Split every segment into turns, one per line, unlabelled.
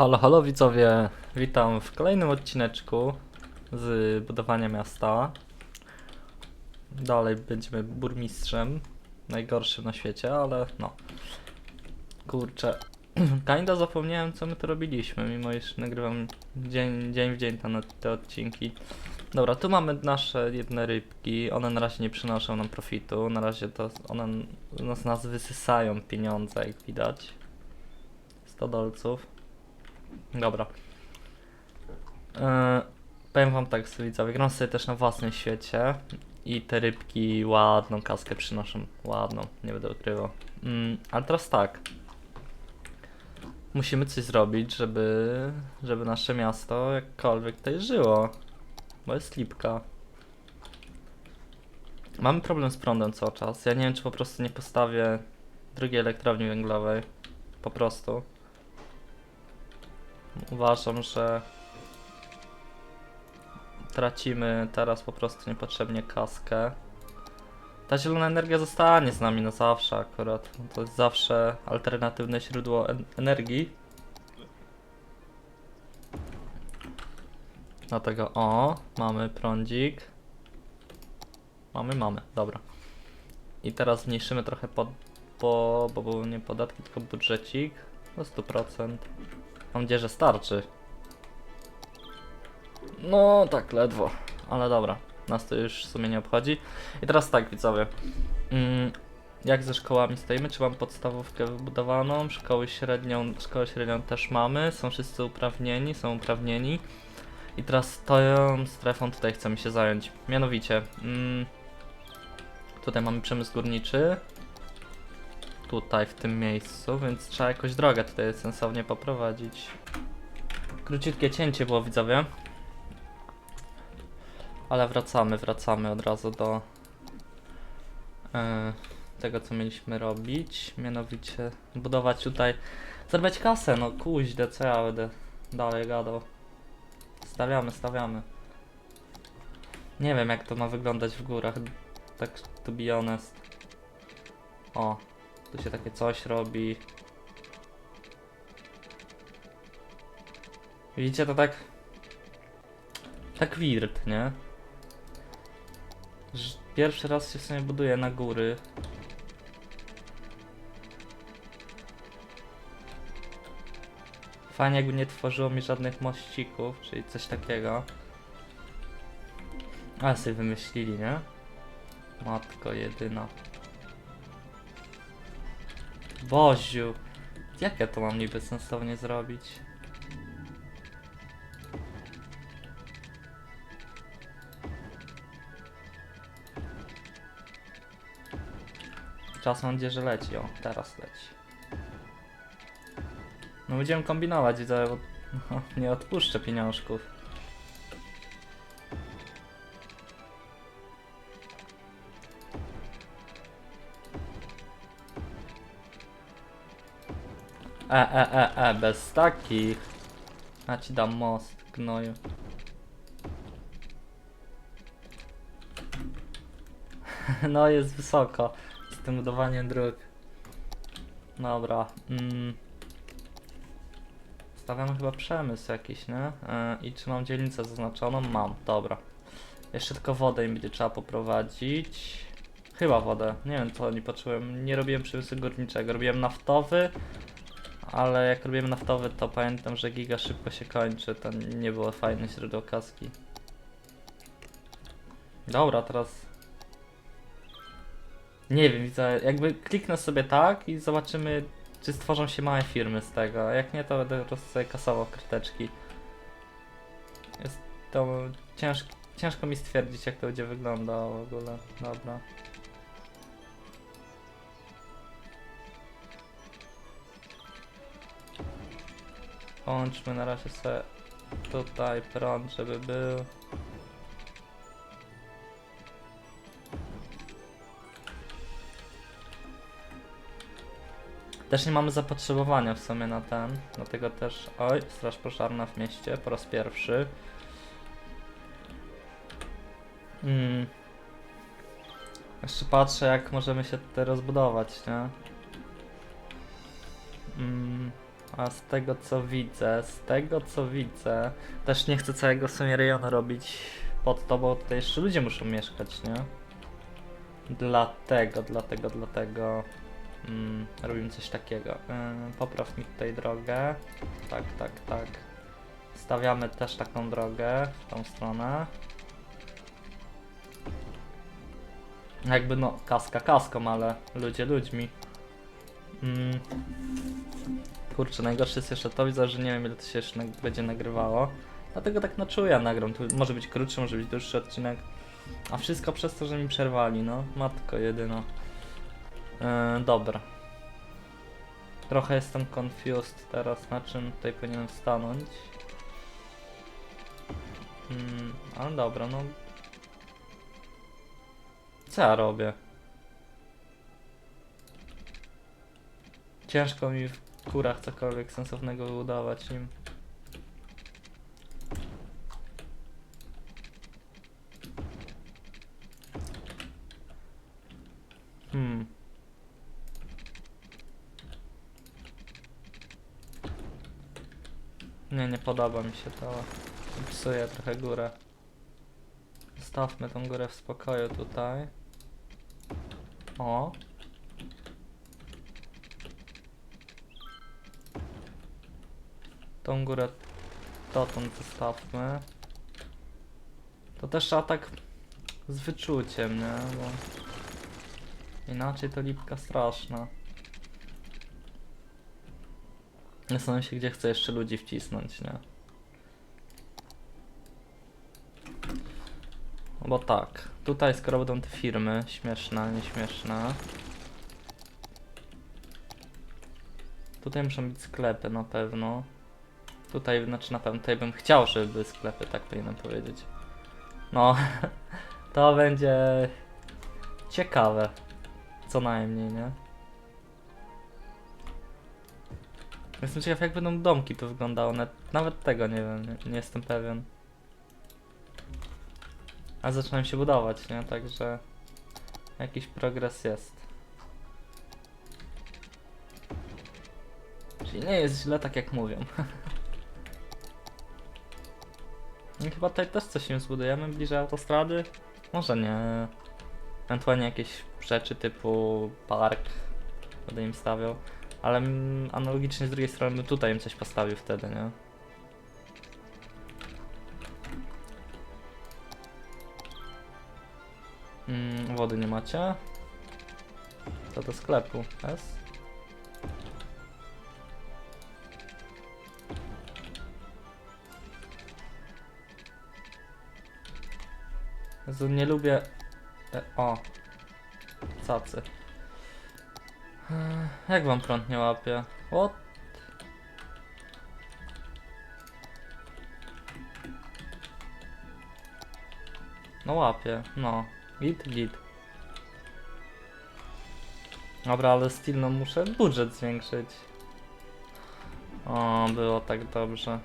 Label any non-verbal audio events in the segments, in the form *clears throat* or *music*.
Halo, halo widzowie, witam w kolejnym odcineczku z budowania miasta. Dalej będziemy burmistrzem, najgorszym na świecie, ale no. Kurczę, *clears throat* kinda zapomniałem co my tu robiliśmy, mimo iż nagrywam dzień, dzień w dzień te, te odcinki. Dobra, tu mamy nasze jedne rybki, one na razie nie przynoszą nam profitu, na razie to one z nas wysysają pieniądze, jak widać. 100 dolców. Dobra. Yy, powiem wam tak, widzowie, gram sobie też na własnym świecie i te rybki ładną kaskę przynoszą. Ładną, nie będę ukrywał. Mm, ale teraz tak. Musimy coś zrobić, żeby, żeby nasze miasto jakkolwiek tutaj żyło. Bo jest lipka. Mamy problem z prądem cały czas. Ja nie wiem, czy po prostu nie postawię drugiej elektrowni węglowej. Po prostu. Uważam, że tracimy teraz po prostu niepotrzebnie kaskę. Ta zielona energia zostanie z nami na zawsze akurat. To jest zawsze alternatywne źródło en energii. Dlatego o, mamy prądzik. Mamy, mamy, dobra. I teraz zmniejszymy trochę po, bo, bo nie podatki, tylko budżecik. Do 100%. Mam nadzieję, że starczy. No, tak, ledwo. Ale dobra, nas to już w sumie nie obchodzi. I teraz tak, widzowie. Mm, jak ze szkołami stoimy? Czy mam podstawówkę wybudowaną? Szkoły średnią, szkołę średnią też mamy. Są wszyscy uprawnieni, są uprawnieni. I teraz tą strefą tutaj chcemy się zająć. Mianowicie, mm, tutaj mamy przemysł górniczy. Tutaj, w tym miejscu, więc trzeba jakoś drogę tutaj sensownie poprowadzić. Króciutkie cięcie było, widzowie. Ale wracamy, wracamy od razu do e, tego, co mieliśmy robić. Mianowicie budować tutaj, zarabiać kasę, no kuźde, co ja będę dalej gadał. Stawiamy, stawiamy. Nie wiem, jak to ma wyglądać w górach, tak to be honest. O, tu się takie coś robi. Widzicie, to tak... Tak wirt, nie? Pierwszy raz się w sumie buduje na góry. Fajnie jakby nie tworzyło mi żadnych mościków, czyli coś takiego. Ale sobie wymyślili, nie? Matko jedyna. Boziu, jak ja to mam niby sensownie zrobić? Czas mam nadzieję, że leci. O, teraz leci. No będziemy kombinować, bo no, *laughs* nie odpuszczę pieniążków. E, e, e, e, bez takich. Ja ci dam most, gnoju. *laughs* No jest wysoko z tym budowaniem dróg. Dobra. Mm. Stawiam chyba przemysł jakiś, nie? E, I czy mam dzielnicę zaznaczoną? Mam, dobra. Jeszcze tylko wodę im będzie trzeba poprowadzić. Chyba wodę. Nie wiem co nie poczułem. Nie robiłem przemysłu górniczego. Robiłem naftowy, ale jak robiłem naftowy, to pamiętam, że giga szybko się kończy. To nie było fajne źródło kaski. Dobra, teraz. Nie wiem, widzę. Jakby kliknę sobie tak i zobaczymy, czy stworzą się małe firmy z tego. Jak nie, to będę po prostu sobie kasował karteczki. Jest to ciężko, ciężko mi stwierdzić, jak to będzie wyglądało w ogóle. Dobra. Połączmy na razie sobie tutaj prąd, żeby był. Też nie mamy zapotrzebowania w sumie na ten, dlatego też... Oj, straż pożarna w mieście po raz pierwszy. Mm. Jeszcze patrzę jak możemy się tutaj rozbudować, nie? Mm. A z tego co widzę, z tego co widzę, też nie chcę całego w sumie rejonu robić pod to, bo tutaj jeszcze ludzie muszą mieszkać, nie? Dlatego, dlatego, dlatego mm, robimy coś takiego. Yy, popraw mi tutaj drogę. Tak, tak, tak. Stawiamy też taką drogę w tą stronę. Jakby no, kaska kaską, ale ludzie ludźmi. Mm. Kurczę, najgorsze jest jeszcze to, widzę, że nie wiem ile to się jeszcze będzie nagrywało. Dlatego tak na czuja nagram. Może być krótszy, może być dłuższy odcinek. A wszystko przez to, że mi przerwali, no. Matko jedyna. Yy, dobra. Trochę jestem confused teraz, na czym tutaj powinienem stanąć. Mm, ale dobra, no. Co ja robię? Ciężko mi w kurach cokolwiek sensownego udawać im. Hmm. Nie, nie podoba mi się to. Psuje trochę górę. Zostawmy tą górę w spokoju tutaj. O. Tą górę dotąd zostawmy. To też trzeba tak z wyczuciem, nie? Bo inaczej to lipka straszna. Zastanawiam się, gdzie chcę jeszcze ludzi wcisnąć, nie? No Bo tak, tutaj skoro będą te firmy, śmieszne, nieśmieszne. Tutaj muszą być sklepy na pewno. Tutaj, znaczy na pewno, tutaj bym chciał, żeby sklepy, tak powinienem powiedzieć. No, *laughs* to będzie ciekawe. Co najmniej, nie? Jestem ciekaw, jak będą domki tu wyglądały. Nawet, tego nie wiem, nie, nie jestem pewien. A zaczynam się budować, nie? Także jakiś progres jest. Czyli nie jest źle tak jak mówią. *laughs* I chyba tutaj też coś im zbudujemy bliżej autostrady? Może nie. Ewentualnie jakieś rzeczy typu park będę im stawiał. Ale analogicznie z drugiej strony bym tutaj im coś postawił wtedy, nie? Mm, wody nie macie? To do sklepu, jest? Jezu, nie lubię... E, o. Cacy. Jak wam prąd nie łapie? What? No łapie, no. Git, git. Dobra, ale still no muszę budżet zwiększyć. O, było tak dobrze.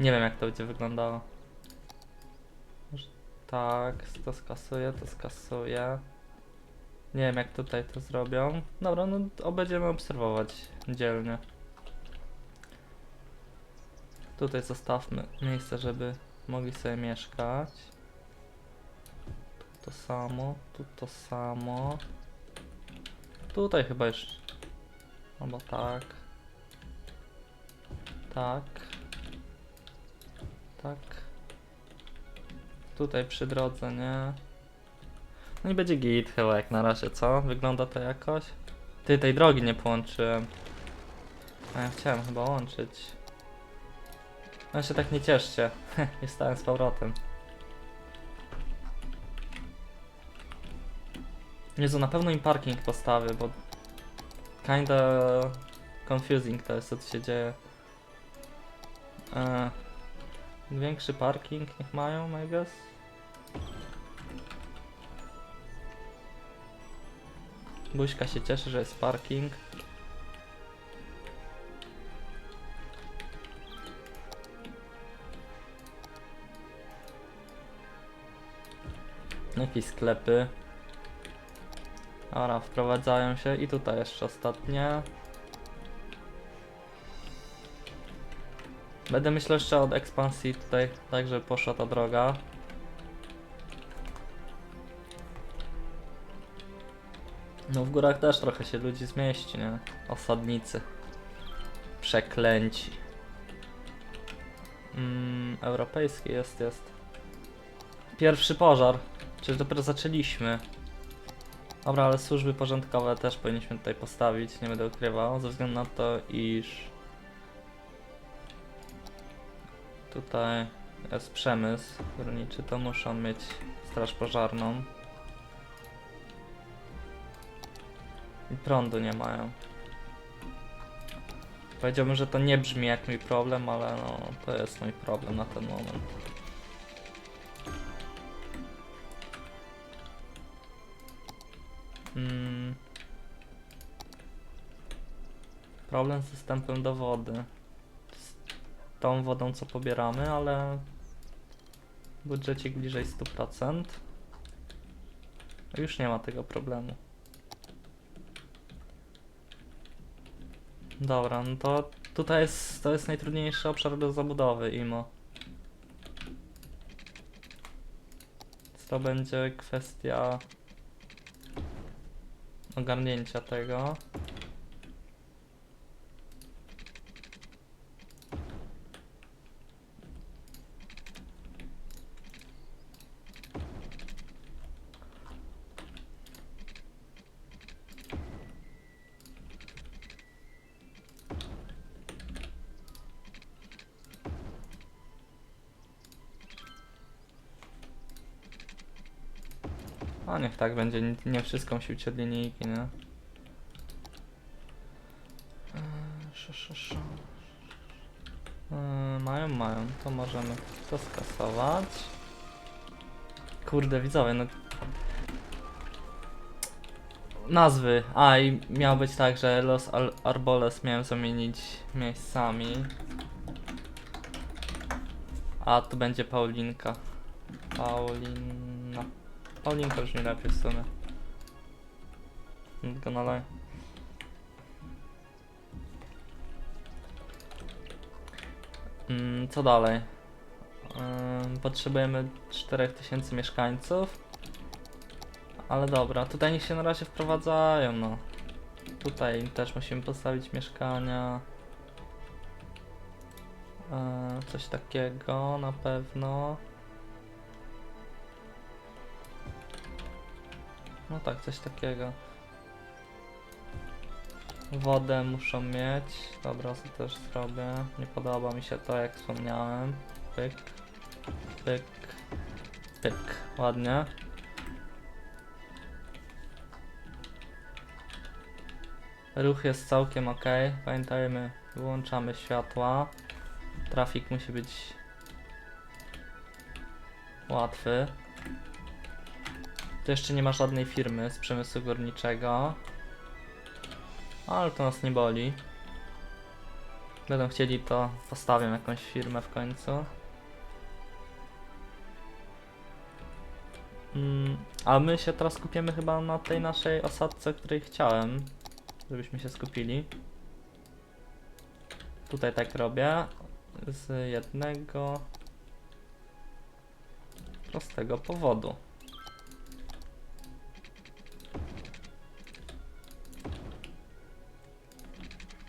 Nie wiem jak to będzie wyglądało. Tak, to skasuję, to skasuję. Nie wiem jak tutaj to zrobią. Dobra, no będziemy obserwować dzielnie. Tutaj zostawmy miejsce, żeby mogli sobie mieszkać. Tu to samo, tu to samo. Tutaj chyba jeszcze. Albo tak. Tak. Tak. Tutaj przy drodze, nie? No i będzie git chyba jak na razie, co? Wygląda to jakoś? Ty, tej drogi nie połączyłem. A ja chciałem chyba łączyć. No się tak nie cieszcie. *laughs* nie stałem z powrotem. Jezu, na pewno im parking postawię, bo kinda confusing to jest co tu się dzieje. E, większy parking niech mają, I guess. Buźka się cieszy, że jest parking. Jakieś sklepy. Dobra, wprowadzają się i tutaj jeszcze ostatnie. Będę myślał jeszcze od ekspansji tutaj, tak żeby poszła ta droga. No w górach też trochę się ludzi zmieści, nie? Osadnicy. Przeklęci. Mm, europejski jest, jest. Pierwszy pożar. Czyż dopiero zaczęliśmy. Dobra, ale służby porządkowe też powinniśmy tutaj postawić, nie będę ukrywał, ze względu na to, iż tutaj jest przemysł górniczy, to muszą mieć straż pożarną. I prądu nie mają. Powiedziałbym, że to nie brzmi jak mój problem, ale no, to jest mój problem na ten moment. Mm. Problem z dostępem do wody. Tą wodą, co pobieramy, ale budżecik bliżej 100%. Już nie ma tego problemu. Dobra, no to tutaj jest, to jest najtrudniejszy obszar do zabudowy, IMO. To będzie kwestia ogarnięcia tego. A niech tak będzie, nie, nie wszystko musi być od linijki, sza. Eee, mają, mają, to możemy to skasować. Kurde, widzowie, no... Nazwy. A, i miało być tak, że Los Al Arboles miałem zamienić miejscami. A, tu będzie Paulinka. Paulina. Paulinka brzmi lepiej w sumie. Mm, co dalej? Ym, potrzebujemy 4000 mieszkańców. Ale dobra, tutaj niech się na razie wprowadzają, no. Tutaj też musimy postawić mieszkania. Yy, coś takiego na pewno. No tak, coś takiego. Wodę muszą mieć. Dobra, to też zrobię. Nie podoba mi się to, jak wspomniałem. Pyk, pyk, pyk. Ładnie. Ruch jest całkiem ok. Pamiętajmy, wyłączamy światła. Trafik musi być łatwy. Tu jeszcze nie ma żadnej firmy z przemysłu górniczego. Ale to nas nie boli. Będą chcieli, to postawią jakąś firmę w końcu. Mm, a my się teraz skupiamy chyba na tej naszej osadce, której chciałem, żebyśmy się skupili. Tutaj tak robię. Z jednego prostego powodu.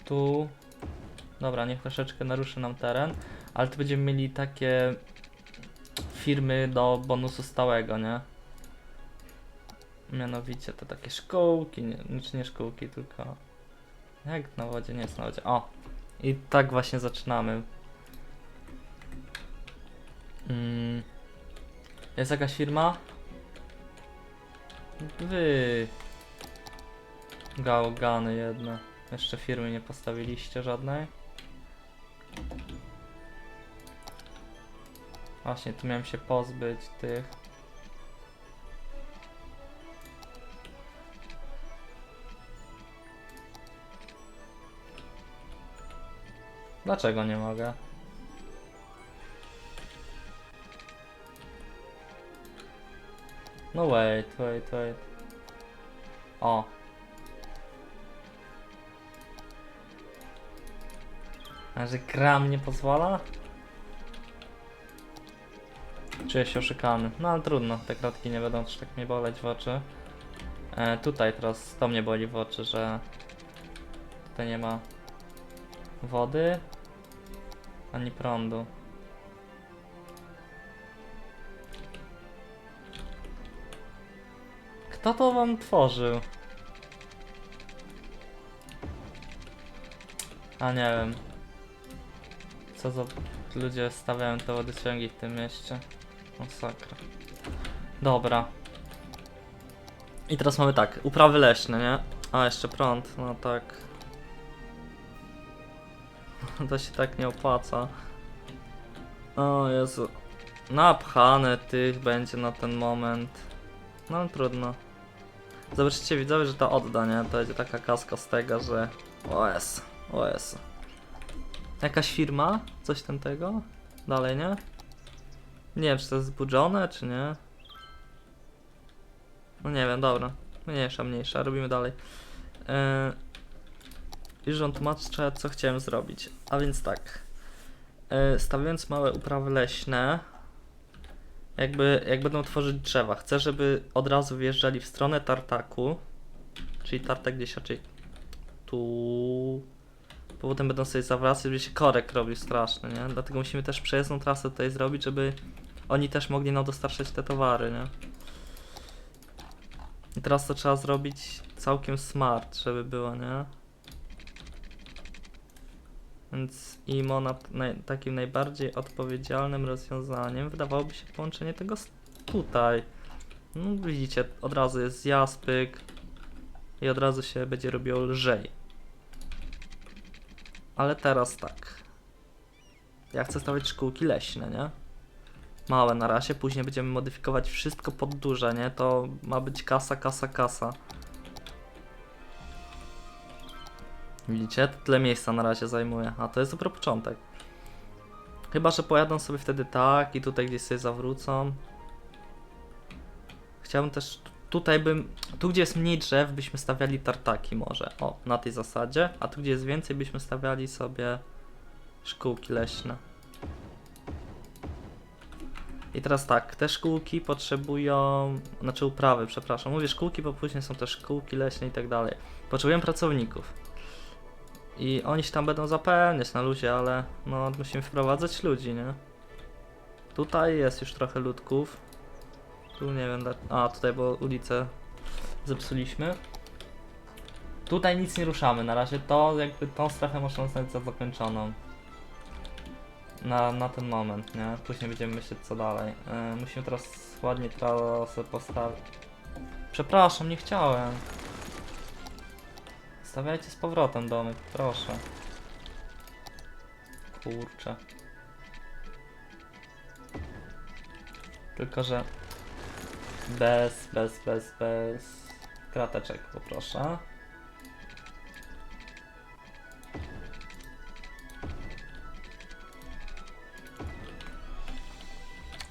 Tu. Dobra, niech troszeczkę naruszy nam teren, ale tu będziemy mieli takie firmy do bonusu stałego, nie? Mianowicie to takie szkółki, nie, znaczy nie szkółki, tylko jak na wodzie, nie jest na wodzie. O! I tak właśnie zaczynamy. Mm. Jest jakaś firma? Wy. Gałgany jedne. Jeszcze firmy nie postawiliście żadnej. Właśnie, tu miałem się pozbyć tych. Dlaczego nie mogę? No wait, wait, wait. O. A że gram nie pozwala? Czuję się oszukany. No ale trudno, te kratki nie będą też tak mnie boleć w oczy. E, tutaj teraz to mnie boli w oczy, że tutaj nie ma wody ani prądu. Kto to wam tworzył? A nie wiem. Co za ludzie stawiają te wodociągi w tym mieście. Masakra. Dobra. I teraz mamy tak, uprawy leśne, nie? A, jeszcze prąd, no tak. *laughs* To się tak nie opłaca. O Jezu. Napchane tych będzie na ten moment. No trudno. Zobaczycie widzowie, że to odda, nie? To będzie taka kaska z tego, że... OS, OS. Jakaś firma? Coś tam tego? Dalej, nie? Nie wiem, czy to jest zbudzone, czy nie. No nie wiem, dobra. Mniejsza, mniejsza, robimy dalej. Yy, rząd tłumaczę, co chciałem zrobić. A więc tak. Yy, stawiając małe uprawy leśne, jakby jak będą tworzyć drzewa, chcę, żeby od razu wjeżdżali w stronę tartaku, czyli tartak gdzieś raczej tu, bo potem będą sobie zawracać, żeby się korek robił straszny, nie? Dlatego musimy też przejezdną trasę tutaj zrobić, żeby oni też mogli nam dostarczać te towary, nie? I teraz to trzeba zrobić całkiem smart, żeby było, nie? Więc IMO na, naj, takim najbardziej odpowiedzialnym rozwiązaniem wydawałoby się połączenie tego tutaj. No widzicie, od razu jest jaspyk i od razu się będzie robiło lżej. Ale teraz tak. Ja chcę stawiać szkółki leśne, nie? Małe na razie, później będziemy modyfikować wszystko pod duże, nie? To ma być kasa, kasa, kasa. Widzicie? To tyle miejsca na razie zajmuje, a to jest dopiero początek. Chyba, że pojadą sobie wtedy tak i tutaj gdzieś sobie zawrócą. Chciałbym też, tutaj bym, tu gdzie jest mniej drzew byśmy stawiali tartaki może, o, na tej zasadzie, a tu gdzie jest więcej byśmy stawiali sobie szkółki leśne. I teraz tak, te szkółki potrzebują, znaczy uprawy, przepraszam, mówię szkółki, bo później są też szkółki leśne i tak dalej. Potrzebują pracowników. I oni się tam będą zapełniać na luzie, ale no musimy wprowadzać ludzi, nie? Tutaj jest już trochę ludków. Tu nie wiem, a tutaj bo ulicę zepsuliśmy. Tutaj nic nie ruszamy, na razie to jakby tą strefę można uznać za zakończoną. Na, na ten moment, nie? Później będziemy myśleć co dalej. Yy, musimy teraz ładnie trasę postawić. Przepraszam, nie chciałem. Stawiajcie z powrotem domek, proszę. Kurczę. Tylko, że bez, bez, bez, bez krateczek poproszę.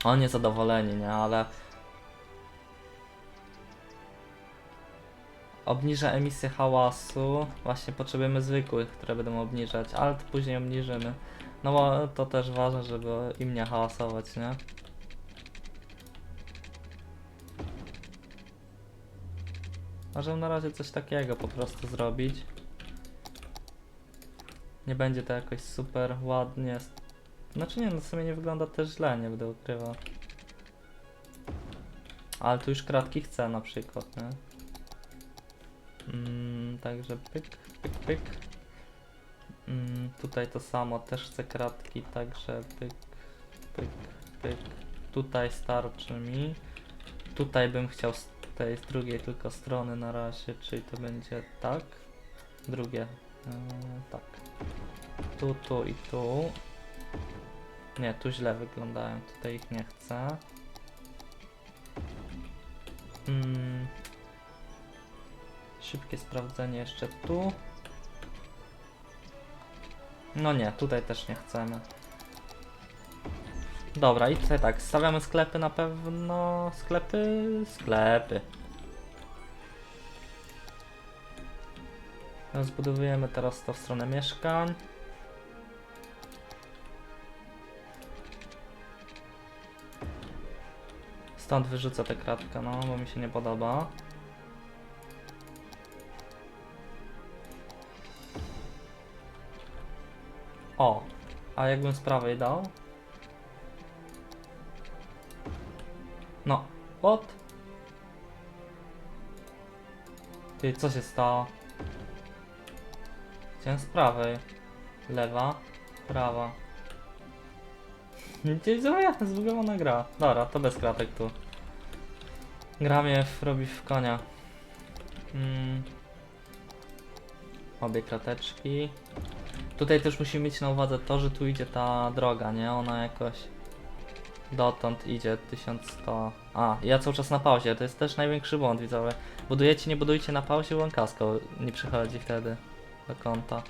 Oni niezadowoleni, nie? Ale obniża emisję hałasu. Właśnie potrzebujemy zwykłych, które będą obniżać, ale później obniżymy. No bo to też ważne, żeby im nie hałasować, nie? Możemy na razie coś takiego po prostu zrobić. Nie będzie to jakoś super ładnie. Znaczy nie, no w sumie nie wygląda też źle, nie będę ukrywał. Ale tu już kratki chcę na przykład, nie? Mm, także pyk, pyk, pyk. Mm, tutaj to samo, też chcę kratki, także pyk, pyk, pyk. Tutaj starczy mi. Tutaj bym chciał tej z drugiej tylko strony na razie, czyli to będzie tak. Drugie, yy, tak. Tu, tu i tu. Nie, tu źle wyglądają, tutaj ich nie chcę. Mm. Szybkie sprawdzenie jeszcze tu. No nie, tutaj też nie chcemy. Dobra, i tutaj tak, stawiamy sklepy na pewno. Sklepy, sklepy. Rozbudowujemy teraz to w stronę mieszkań. Stąd wyrzucę tę kratkę, no, bo mi się nie podoba. O, a jakbym z prawej dał? What? Ty, co się stało? Chciałem z prawej. Lewa, prawa. Gdzie zrobię? Zbugowana gra. Dobra, to bez kratek tu. Gra mnie w, robi w konia. Mm. Obie krateczki. Tutaj też musimy mieć na uwadze to, że tu idzie ta droga, nie? Ona jakoś dotąd idzie 1100. A, ja cały czas na pauzie, to jest też największy błąd widzowie. Budujecie, nie budujcie na pauzie, bo on kasko nie przychodzi wtedy do konta.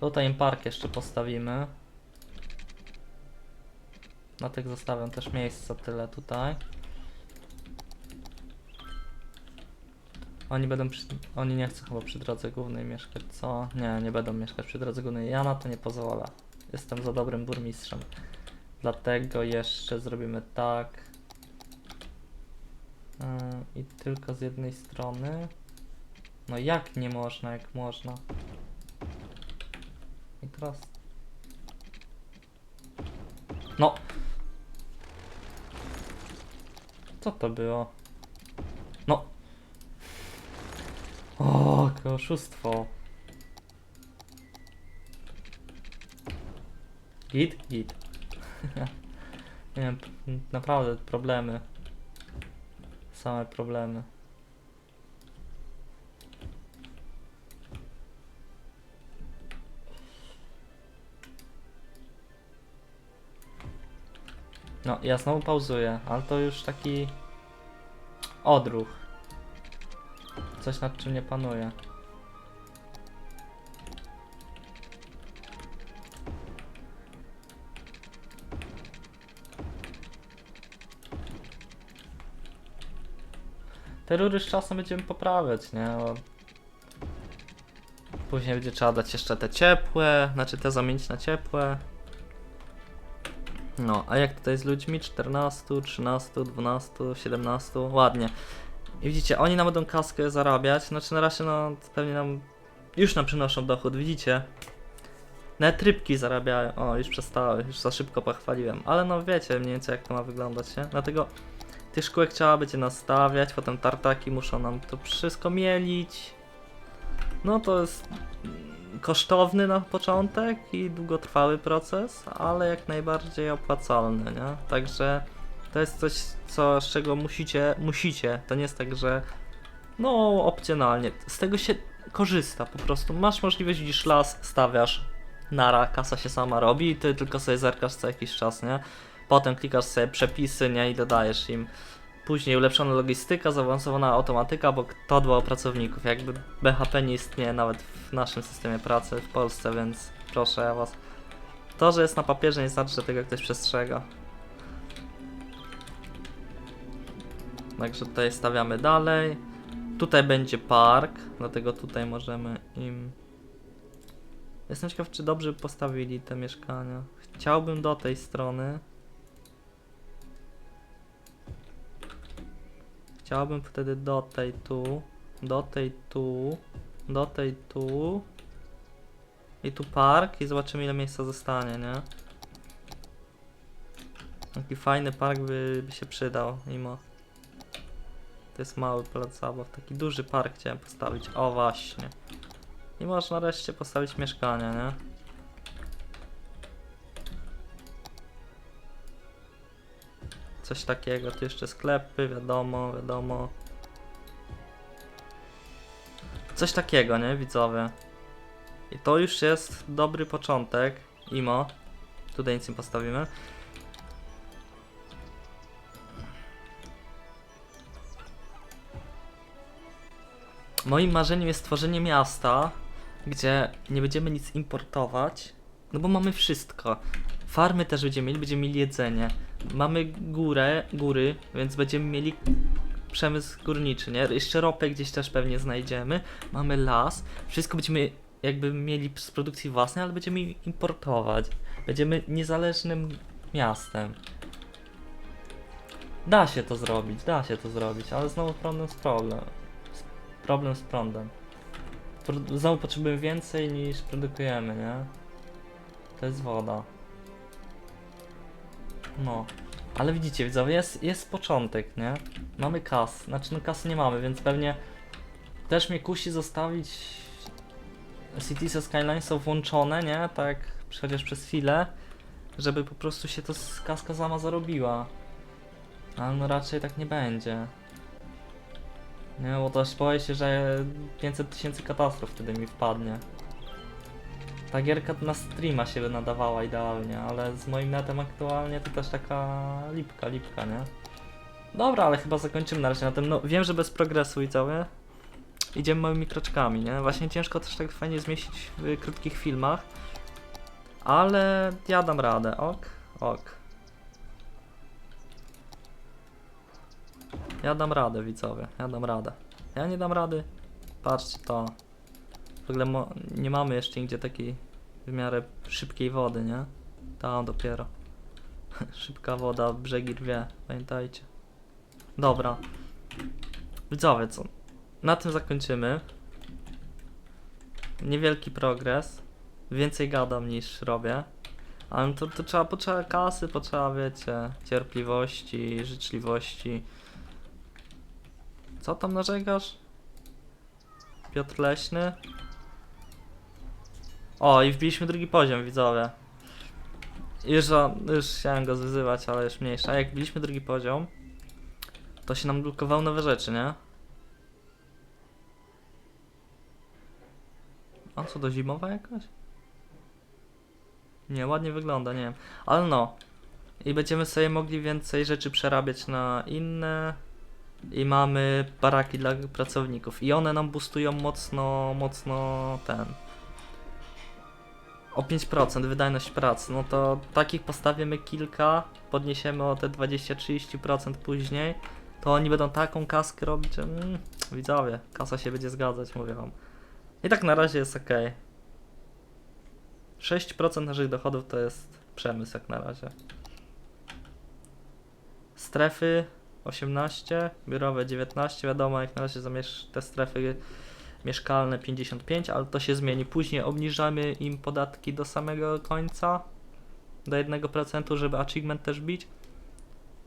Tutaj im park jeszcze postawimy. Na tych zostawiam też miejsca tyle tutaj. Oni będą przy... Oni nie chcą chyba przy drodze głównej mieszkać, co? Nie, nie będą mieszkać przy drodze głównej. Ja na to nie pozwolę. Jestem za dobrym burmistrzem. Dlatego jeszcze zrobimy tak. Yy, I tylko z jednej strony. No jak nie można, jak można? I teraz... No! Co to było? No! O, jakie oszustwo. Git? Git. *laughs* Nie wiem, naprawdę problemy. Same problemy. No, ja znowu pauzuję, ale to już taki odruch. Coś nad czym nie panuję. Te rury z czasem będziemy poprawiać, nie? Bo Później będzie trzeba dać jeszcze te ciepłe, znaczy te zamienić na ciepłe. No, a jak tutaj z ludźmi? 14, 13, 12, 17, ładnie. I widzicie, oni nam będą kaskę zarabiać, znaczy na razie no pewnie nam już nam przynoszą dochód, widzicie? Nawet rybki zarabiają, o już przestały, już za szybko pochwaliłem, ale no wiecie mniej więcej jak to ma wyglądać, nie? Dlatego tych szkółek trzeba będzie nastawiać, potem tartaki muszą nam to wszystko mielić. No to jest kosztowny na początek i długotrwały proces, ale jak najbardziej opłacalny, nie? Także to jest coś, co, z czego musicie, musicie, to nie jest tak, że no opcjonalnie, z tego się korzysta po prostu, masz możliwość, widzisz las, stawiasz, nara, kasa się sama robi i ty tylko sobie zerkasz co jakiś czas, nie? Potem klikasz sobie przepisy, nie? I dodajesz im. Później ulepszona logistyka, zaawansowana automatyka, bo kto dba o pracowników? Jakby BHP nie istnieje nawet w naszym systemie pracy w Polsce, więc proszę ja was. To, że jest na papierze nie znaczy, że tego ktoś przestrzega. Także tutaj stawiamy dalej. Tutaj będzie park, dlatego tutaj możemy im... Jestem ciekaw, czy dobrze postawili te mieszkania. Chciałbym do tej strony. Chciałbym wtedy do tej tu, do tej tu, do tej tu i tu park i zobaczymy ile miejsca zostanie, nie? Taki fajny park by, by się przydał, mimo. To jest mały plac zabaw, taki duży park chciałem postawić, o właśnie. I można nareszcie postawić mieszkania, nie? Coś takiego, tu jeszcze sklepy, wiadomo, wiadomo. Coś takiego, nie, widzowie? I to już jest dobry początek. Imo. Tutaj nic nie postawimy. Moim marzeniem jest stworzenie miasta, gdzie nie będziemy nic importować, No bo mamy wszystko. Farmy też będziemy mieli, będziemy mieli jedzenie. Mamy górę, góry, więc będziemy mieli przemysł górniczy, nie? Jeszcze ropę gdzieś też pewnie znajdziemy. Mamy las. Wszystko będziemy jakby mieli z produkcji własnej, ale będziemy importować. Będziemy niezależnym miastem. Da się to zrobić, da się to zrobić, ale znowu problem z problem. Problem z prądem. Pro- Znowu potrzebujemy więcej niż produkujemy, nie? To jest woda. No. Ale widzicie, widzowie, jest, jest początek, nie? Mamy kas. Znaczy, no kasy nie mamy, więc pewnie też mnie kusi zostawić Cities Skyline są włączone, nie? Tak, chociaż przez chwilę, żeby po prostu się to kaska sama zarobiła. Ale no raczej tak nie będzie. Nie, bo też boję się, że 500 tysięcy katastrof wtedy mi wpadnie. Ta gierka na streama się by nadawała idealnie, ale z moim netem aktualnie to też taka lipka, lipka, nie? Dobra, ale chyba zakończymy na razie na tym. No, wiem, że bez progresu i całe. Idziemy małymi kroczkami, nie? Właśnie ciężko też tak fajnie zmieścić w krótkich filmach. Ale ja dam radę, ok? Ok. Ja dam radę, widzowie, ja dam radę. Ja nie dam rady. Patrzcie to. W ogóle nie mamy jeszcze nigdzie takiej w miarę szybkiej wody, nie? Tam dopiero. *laughs* Szybka woda, brzegi rwie, pamiętajcie. Dobra. Widzowie, co? Na tym zakończymy. Niewielki progres. Więcej gadam niż robię. Ale to, to trzeba, potrzeba kasy, potrzeba, wiecie, cierpliwości, życzliwości. Co tam narzekasz? Piotr Leśny? O, i wbiliśmy drugi poziom, widzowie. Już, już chciałem go zwyzywać, ale już mniejsza. Jak wbiliśmy drugi poziom, to się nam blokowały nowe rzeczy, nie? A co, to zimowa jakaś? Nie, ładnie wygląda, nie wiem. Ale no. I będziemy sobie mogli więcej rzeczy przerabiać na inne. I mamy baraki dla pracowników. I one nam boostują mocno, mocno ten. O 5% wydajność pracy. No to takich postawimy kilka, podniesiemy o te 20-30% później. To oni będą taką kaskę robić, że mm, widzowie, kasa się będzie zgadzać, mówię wam. I tak na razie jest ok. 6% naszych dochodów to jest przemysł jak na razie. Strefy 18, biurowe 19, wiadomo jak na razie zamiesz te strefy mieszkalne 55, ale to się zmieni. Później obniżamy im podatki do samego końca, do 1%, żeby achievement też bić.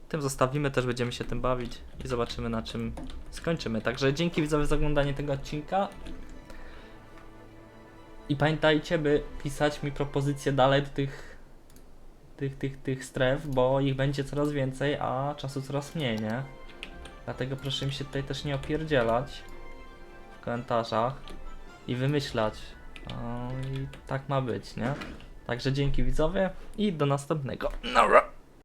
Tym zostawimy, też będziemy się tym bawić i zobaczymy na czym skończymy. Także dzięki widzowie za oglądanie tego odcinka. I pamiętajcie, by pisać mi propozycje dalej do tych, tych, tych, tych stref, bo ich będzie coraz więcej, a czasu coraz mniej, nie? Dlatego proszę mi się tutaj też nie opierdzielać w komentarzach i wymyślać. O, I tak ma być, nie? Także dzięki widzowie i do następnego. Nara.